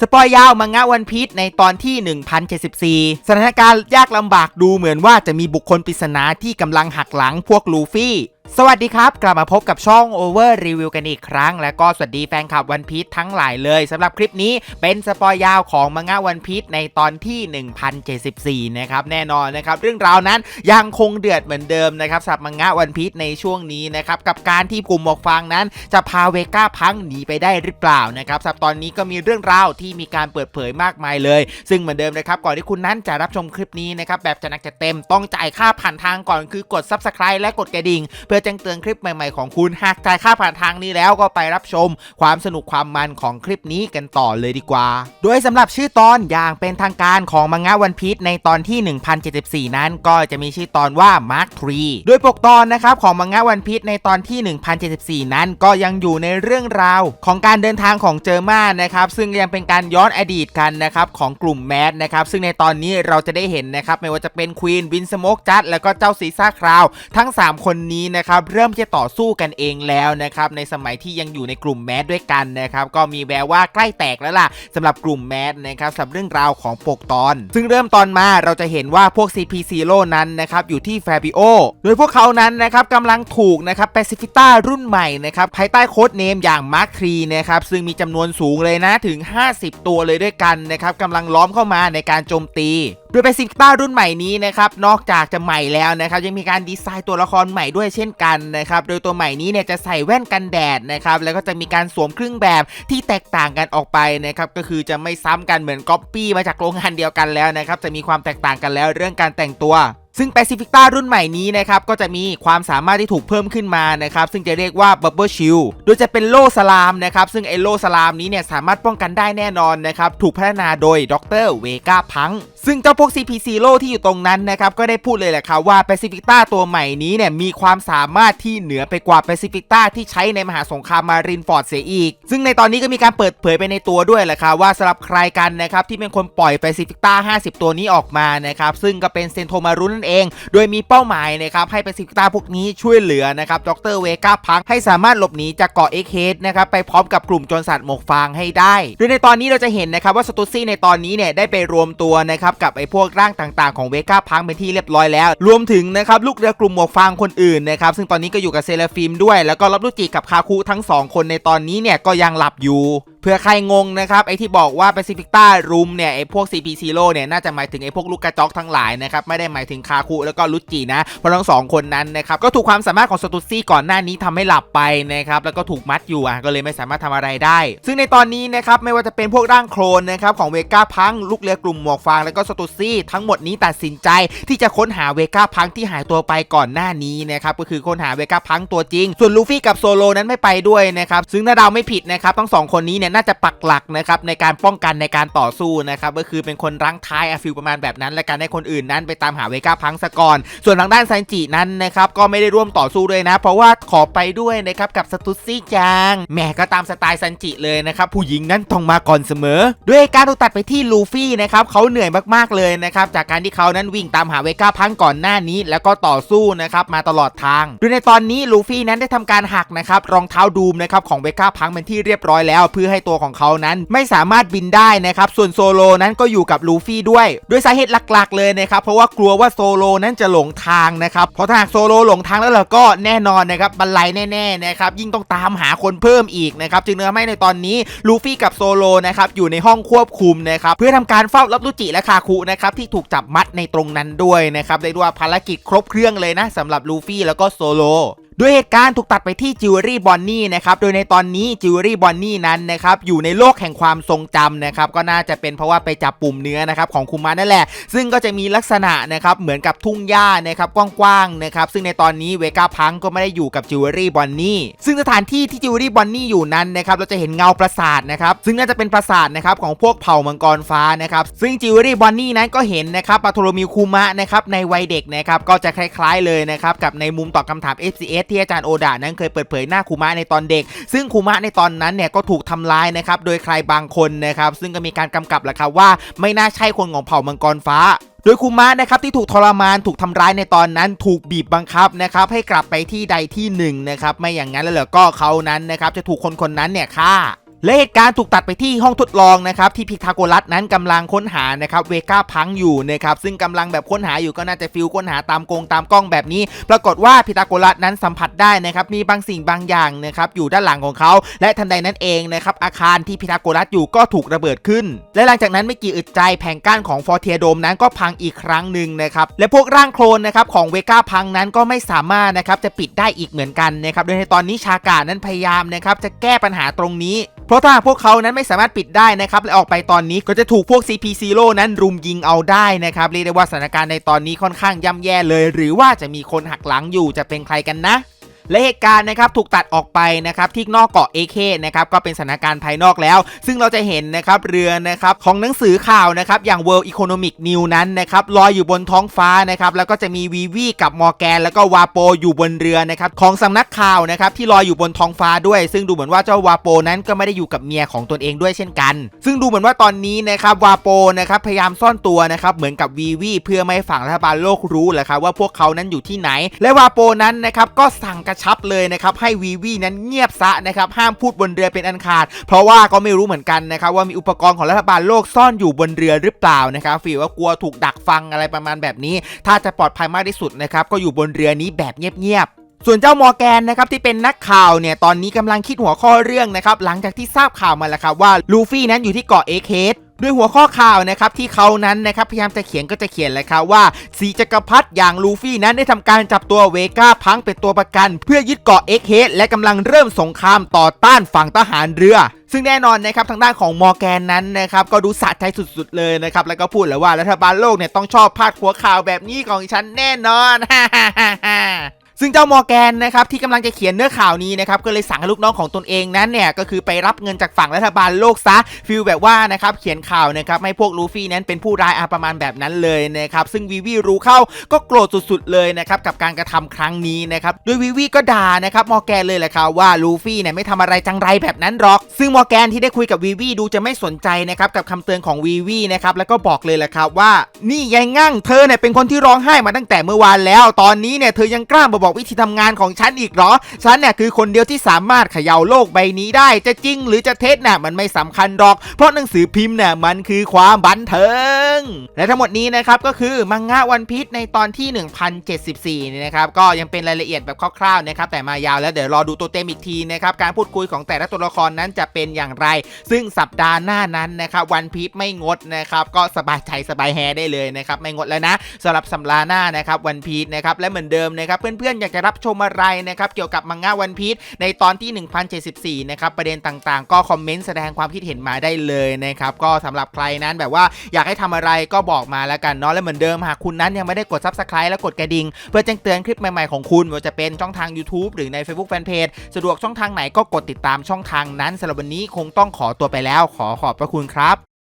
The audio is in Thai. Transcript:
สปอยยาวมังงะวันพีชในตอนที่ 1074 สถานการณ์ยากลำบากดูเหมือนว่าจะมีบุคคลปริศนาที่กำลังหักหลังพวกลูฟี่ สวัสดีครับ กลับมาพบกับช่อง Over Review กันอีกครั้ง และก็สวัสดีแฟนคลับวันพีชทั้งหลายเลยสำหรับคลิปนี้เป็นสปอยยาวของมังงะวันพีชในตอนที่ 1074 นะครับแน่นอนนะครับเรื่องราวนั้นยังคงเดือดเหมือนเดิมนะครับสำหรับมังงะวันพีชในช่วงนี้นะครับกับการที่กลุ่มหมวกฟางนั้น จะพาเวก้าพังหนีไปได้หรือเปล่านะครับสำหรับตอนนี้ก็มีเรื่องราวที่มีการเปิดเผยมากมายเลย ซึ่งเหมือนเดิมนะครับก่อนที่คุณนั้นจะรับชมคลิปนี้นะครับแบบจะนักจะเต็มต้องจ่ายค่าผ่านทางก่อนคือกด subscribe และกดกระดิ่งพื่อแจ้งเตือนคลิปใหม่ๆของคุณ หากจ่ายค่าผ่านทางนี้แล้วก็ไปรับชม ความสนุกความมันของคลิปนี้กันต่อเลยดีกว่า โดยสำหรับชื่อตอนอย่างเป็นทางการของมังงะวันพีชในตอนที่ 1074 นั้นก็จะมีชื่อตอนว่า Mark 3โดยปกตอนนะครับของมังงะวันพีชในตอนที่ 1074 นั้นก็ยังอยู่ในเรื่องราวของการเดินทางของเจอร์มานะครับซึ่งยังเป็นการย้อนอดีตกันนะครับของกลุ่มแมสนะครับซึ่งในตอนนี้เราจะได้เห็นนะครับไม่ว่าจะเป็นควีนวินสโมกจัดแล้วก็เจ้าซีซ่าคราว ทั้ง 3 คนนี้นะครับเริ่มจะต่อสู้กันเองแล้วนะครับในสมัยที่ยังอยู่ในกลุ่มแมสด้วยกันนะครับก็มีแววว่าใกล้แตกแล้วล่ะสำหรับกลุ่มแมสนะครับสำหรับเรื่องราวของปกตอน ซึ่งเริ่มตอนมาเราจะเห็นว่าพวก CP Zero นั้นนะครับอยู่ที่แฟบิโอโดยพวกเขานั้นนะครับกำลังถูกนะครับแปซิฟิต้ารุ่นใหม่นะครับภายใต้โค้ดเนมอย่างมาร์ครีนะครับซึ่งมีจำนวนสูงเลยนะถึง 50 ตัวเลยด้วยกันนะครับกำลังล้อมเข้ามาในการโจมตีโดยแปซิฟิต้ารุ่นใหม่นี้นะครับนอกจากจะใหม่แล้วนะครับยังมีการดีไซน์ตัวละครใหม่ด้วยเช่นกันนะครับ โดยตัวใหม่นี้เนี่ยจะใส่แว่นกันแดดนะครับ แล้วก็จะมีการสวมเครื่องแบบที่แตกต่างกันออกไปนะครับ ก็คือจะไม่ซ้ำกันเหมือนก๊อปปี้มาจากโรงงานเดียวกันแล้วนะครับ จะมีความแตกต่างกันแล้วเรื่องการแต่งตัว ซึ่ง Pacifica รุ่นใหม่นี้นะครับก็จะมีความสามารถที่ถูกเพิ่มขึ้นมานะครับซึ่งจะเรียกว่า Bubble Shield โดยจะเป็นโล่สลามนะครับซึ่งไอโล่สลามนี้เนี่ยสามารถป้องกันได้แน่นอนนะครับถูกพัฒนาโดยดรเวกาพังซึ่งเจ้าพวก CP Zero ที่อยู่ตรงนั้นนะครับก็ได้พูดเลยแหละครับว่า Pacifica ตัวใหม่นี้เนี่ยมีความสามารถที่เหนือไปกว่า Pacifica ที่ใช้ในมหาสงครามมารินฟอร์ดเสียอีก ซึ่งในตอนนี้ก็มีการเปิดเผยไปในตัวด้วยแหละครับว่าสำหรับใครกันนะครับที่เป็นคนปล่อย Pacifica 50 ตัวนี้ออกมานะครับซึ่งก็เป็นเซนโทมารุนั่นเอง โดยมีเป้าหมายนะครับให้ Pacifica พวกนี้ช่วยเหลือนะครับดรเวก้าพังให้สามารถหลบหนีจากเกาะเอ็กเฮดนะครับไปพร้อมกับกลุ่มจรสัตว์หมวกฟางให้ได้โดยในตอนนี้เราจะเห็นนะครับว่าสตูซี่ในตอนนี้เนี่ยได้ไปรวมตัวนะครับกับไอ้พวกร่างต่างๆของเวก้าพังเป็นที่เรียบร้อยแล้ว รวมถึงนะครับลูกเรือกลุ่มหมวกฟางคนอื่นนะครับซึ่งตอนนี้ก็อยู่กับเซเลฟิมด้วย แล้วก็รับลูกจิกับคาคุทั้งสองคนในตอนนี้เนี่ยก็ยังหลับอยู่ เพื่อใครงงนะครับไอที่บอกว่า Pacific ต้ารูมเนี่ยไอพวก CP Zero เนี่ยน่าจะหมายถึงไอพวกลูกกระจอกทั้งหลายนะครับไม่ได้หมายถึงคาคุแล้วก็ลุจินะเพราะทั้งสองคนนั้นนะครับก็ถูกความสามารถของสตูซี่ก่อนหน้านี้ทำให้หลับไปนะครับแล้วก็ถูกมัดอยู่อะก็เลยไม่สามารถทำอะไรได้ ซึ่งในตอนนี้นะครับไม่ว่าจะเป็นพวกร่างโคลนนะครับของเวก้าพังลูกเรือกลุ่มหมวกฟางแล้วก็สตูซี่ทั้งหมดนี้ตัดสินใจที่จะค้นหาเวก้าพังที่หายตัวไปก่อนหน้านี้นะครับก็คือค้นหาเวก้าพังตัวจริง ส่วนลูฟี่กับโซโลนั้นไม่ไปด้วยนะครับซึ่งถ้าเราไม่ผิดนะครับทั้งสองคนนี้เนี่ยน่าจะปักหลักนะครับในการป้องกันในการต่อสู้นะครับก็คือเป็นคนรั้งท้ายอะฟิลประมาณแบบนั้น และการให้คนอื่นนั้นไปตามหาเวก้าพังซะก่อนส่วนทางด้านซันจินั้นนะครับก็ไม่ได้ร่วมต่อสู้ด้วยนะ เพราะว่าขอไปด้วยนะครับกับสตุซี่จางแหมก็ตามสไตล์ซันจิเลยนะครับผู้หญิงนั้นต้องมาก่อนเสมอ ด้วยการถูกตัดไปที่ลูฟี่นะครับเขาเหนื่อยมากๆเลยนะครับจากการที่เขานั้นวิ่งตามหาเวก้าพังก่อนหน้านี้ แล้วก็ต่อสู้นะครับมาตลอดทางโดยในตอนนี้ลูฟี่นั้นได้ทำการหักนะครับรองเท้าดูมนะครับของเวก้าพังเป็นที่เรียบร้อยแล้ว เพื่อให้ตัวของเขานั้นไม่สามารถบินได้นะครับ ส่วนโซโลนั้นก็อยู่กับลูฟี่ด้วยโดยสาเหตุหลักๆ เลยนะครับ เพราะว่ากลัวว่าโซโลนั้นจะหลงทางนะครับ เพราะถ้าหากโซโลหลงทางแล้วเราก็แน่นอนนะครับบันไลแน่ๆนะครับ ยิ่งต้องตามหาคนเพิ่มอีกนะครับ จึงทำให้ในตอนนี้ลูฟี่กับโซโลนะครับอยู่ในห้องควบคุมนะครับเพื่อทำการเฝ้ารับลูจิและคาคุนะครับที่ถูกจับมัดในตรงนั้นด้วยนะครับได้ด้วยว่าภารกิจครบเครื่องเลยนะสำหรับลูฟี่แล้วก็โซโล ด้วยเหตุการณ์ถูกตัดไปที่จิวเวลรี่บอนนี่นะครับ โดยในตอนนี้จิวเวลรี่บอนนี่นั้นนะครับอยู่ในโลกแห่งความทรงจำนะครับก็น่าจะเป็นเพราะว่าไปจับปุ่มเนื้อนะครับของคุมานั่นแหละ ซึ่งก็จะมีลักษณะนะครับเหมือนกับทุ่งหญ้านะครับกว้างๆนะครับซึ่งในตอนนี้เวก้าพังก็ไม่ได้อยู่กับจิวเวลรี่บอนนี่ซึ่งสถานที่ที่จิวเวลรี่บอนนี่อยู่นั้นนะครับเราจะเห็นเงาปราสาทนะครับซึ่งน่าจะเป็นปราสาทนะครับของพวกเผ่ามังกรฟ้านะครับซึ่งจิวเวลรี่บอนนี่นั้นก็เห็นนะครับปาโทรมิวคุมะนะครับในวัยเด็กนะครับก็จะคล้ายๆเลยนะครับกับในมุมตอบคำถาม FCS ที่อาจารย์โอดานั้นเคยเปิดเผยหน้าคูมะในตอนเด็ก ซึ่งคูมะในตอนนั้นเนี่ยก็ถูกทำลายนะครับโดยใครบางคนนะครับซึ่งก็มีการกำกับแหละครับว่าไม่น่าใช่คนของเผ่ามังกรฟ้าโดยคุมะนะครับที่ถูกทรมานถูกทำร้ายในตอนนั้น ถูกบีบบังคับนะครับให้กลับไปที่ใดที่หนึ่งนะครับไม่อย่างนั้นแล้วเหรอก็เขานั้นนะครับจะถูกคนคนนั้นเนี่ยฆ่า และเหตุการณ์ถูกตัดไปที่ห้องทดลองนะครับที่พิทาโกรัสนั้นกำลังค้นหานะครับเวก้าพังอยู่นะครับซึ่งกำลังแบบค้นหาอยู่ก็น่าจะฟิลค้นหาตามกงตามกล้องแบบนี้ ปรากฏว่าพิทาโกรัสนั้นสัมผัสได้นะครับมีบางสิ่งบางอย่างนะครับอยู่ด้านหลังของเขา และทันใดนั้นเองนะครับอาคารที่พิทาโกรัสอยู่ก็ถูกระเบิดขึ้น และหลังจากนั้นไม่กี่อึดใจแผงกั้นของฟอร์เทียโดมนั้นก็พังอีกครั้งหนึ่งนะครับและพวกร่างโคลนนะครับของเวก้าพังนั้นก็ไม่สามารถนะครับจะปิดได้อีกเหมือนกันนะครับโดยในตอนนี้ชากานั้นพยายามนะครับจะแก้ปัญหาตรงนี้เพราะถ้าพวกเขานั้นไม่สามารถปิดได้นะครับและออกไปตอนนี้ก็จะถูกพวก CP0 นั้นรุมยิงเอาได้นะครับเรียกได้ว่าสถานการณ์ในตอนนี้ค่อนข้างย่ำแย่เลย หรือว่าจะมีคนหักหลังอยู่จะเป็นใครกันนะ และเหตุการณ์นะครับถูกตัดออกไปนะครับที่นอกเกาะเอเคนะครับก็เป็นสถานการณ์ภายนอกแล้ว ซึ่งเราจะเห็นนะครับเรือนะครับของหนังสือข่าวนะครับอย่าง World Economic News นั้นนะครับลอยอยู่บนท้องฟ้านะครับแล้วก็จะมีวีวีกับมอร์แกน แล้วก็วาโปอยู่บนเรือนะครับของสำนักข่าวนะครับที่ลอยอยู่บนท้องฟ้าด้วย ซึ่งดูเหมือนว่าเจ้าวาโปนั้นก็ไม่ได้อยู่กับเมียของตนเองด้วยเช่นกัน ซึ่งดูเหมือนว่าตอนนี้นะครับวาโปนะครับพยายามซ่อนตัวนะครับเหมือนกับวีวีเพื่อไม่ให้ฝั่งรัฐบาลโลกรู้แหละครับว่าพวกเขานั้นอยู่ที่ไหน และวาโปนั้นนะครับก็สั่งกระชับเลยนะครับให้วีวีนั้นเงียบซะนะครับห้ามพูดบนเรือเป็นอันขาด เพราะว่าก็ไม่รู้เหมือนกันนะครับว่ามีอุปกรณ์ของรัฐบาลโลกซ่อนอยู่บนเรือหรือเปล่านะครับฟีลว่ากลัวถูกดักฟังอะไรประมาณแบบนี้ ถ้าจะปลอดภัยมากที่สุดนะครับก็อยู่บนเรือนี้แบบเงียบๆส่วนเจ้ามอแกนนะครับที่เป็นนักข่าวเนี่ยตอนนี้กำลังคิดหัวข้อเรื่องนะครับหลังจากที่ทราบข่าวมาแล้วครับว่าลูฟี่นั้นอยู่ที่เกาะเอเคส ด้วยหัวข้อข่าวนะครับที่เขานั้นนะครับพยายามจะเขียนก็จะเขียนเลยครับว่าสีจักรพรรดิอย่างลูฟี่นั้นได้ทำการจับตัวเวก้าพังเป็นตัวประกัน เพื่อยึดเกาะเอ็กเฮดและกำลังเริ่มสงครามต่อต้านฝั่งทหารเรือซึ่งแน่นอนนะครับทางด้านของมอร์แกนนั้นนะครับก็ดูสะใจสุดๆเลยนะครับแล้วก็พูดเลยว่ารัฐบาลโลกเนี่ยต้องชอบพาดหัวข่าวแบบนี้ของฉันแน่นอน ซึ่งเจ้ามอแกนนะครับที่กำลังจะเขียนเนื้อข่าวนี้นะครับก็เลยสั่งให้ลูกน้องของตนเองนั้นเนี่ยก็คือไปรับเงินจากฝั่งรัฐบาลโลกซะฟิลแบบว่านะครับเขียนข่าวนะครับให้พวกลูฟี่นั้นเป็นผู้ร้ายอาประมาณแบบนั้นเลยนะครับซึ่งวีวีรู้เข้าก็โกรธสุดๆเลยนะครับกับการกระทำครั้งนี้นะครับโดยวีวีก็ด่านะครับมอแกนเลยแหละครับว่าลูฟี่เนี่ยไม่ทำอะไรจังไรแบบนั้นหรอก ซึ่งมอแกนที่ได้คุยกับวีวีดูจะไม่สนใจนะครับกับคำเตือนของวีวีนะครับแล้วก็บอกเลยแหละครับว่านี่ยายงั่งเธอเนี่ยเป็นคนที่ร้องไห้มาตั้งแต่เมื่อวานแล้ว ตอนนี้เนี่ยเธอยังกล้ามาบอกวิธีทำงานของฉันอีกหรอ ฉันเนี่ยคือคนเดียวที่สามารถเขย่าโลกใบนี้ได้ จะจริงหรือจะเท็จน่ะมันไม่สำคัญหรอก เพราะหนังสือพิมพ์เนี่ยมันคือความบันเทิง และทั้งหมดนี้นะครับก็คือมังงะวันพีชในตอนที่ 1074เนี่นะครับก็ยังเป็นรายละเอียดแบบคร่าวๆนะครับแต่มายาวแล้วเดี๋ยวรอดูตัวเต็มอีกทีนะครับการพูดคุยของแต่ละตัวละครนั้นจะเป็นอย่างไร ซึ่งสัปดาห์หน้านั้นนะครับวันพีชไม่งดนะครับก็สบายใจสบายแฮได้เลยนะครับไม่งดแล้วนะสำหรับสัปดาห์หน้านะครับวันพีชนะครับและเหมือนเดิมนะครับเพื่อนๆ อยากจะรับชมอะไรนะครับเกี่ยวกับมังงะวันพีชในตอนที่ 1074 นะครับประเด็นต่างๆ ก็คอมเมนต์แสดงความคิดเห็นมาได้เลยนะครับก็สำหรับใครนั้นแบบว่าอยากให้ทำอะไรก็บอกมาแล้วกันเนาะและเหมือนเดิมหากคุณนั้นยังไม่ได้กด subscribe และกดกระดิ่งเพื่อแจ้งเตือนคลิปใหม่ๆของคุณไม่ว่าจะเป็นช่องทาง YouTube หรือใน Facebook Fanpage สะดวกช่องทางไหนก็กดติดตามช่องทางนั้นสำหรับวันนี้คงต้องขอตัวไปแล้ว ขอขอบพระคุณครับ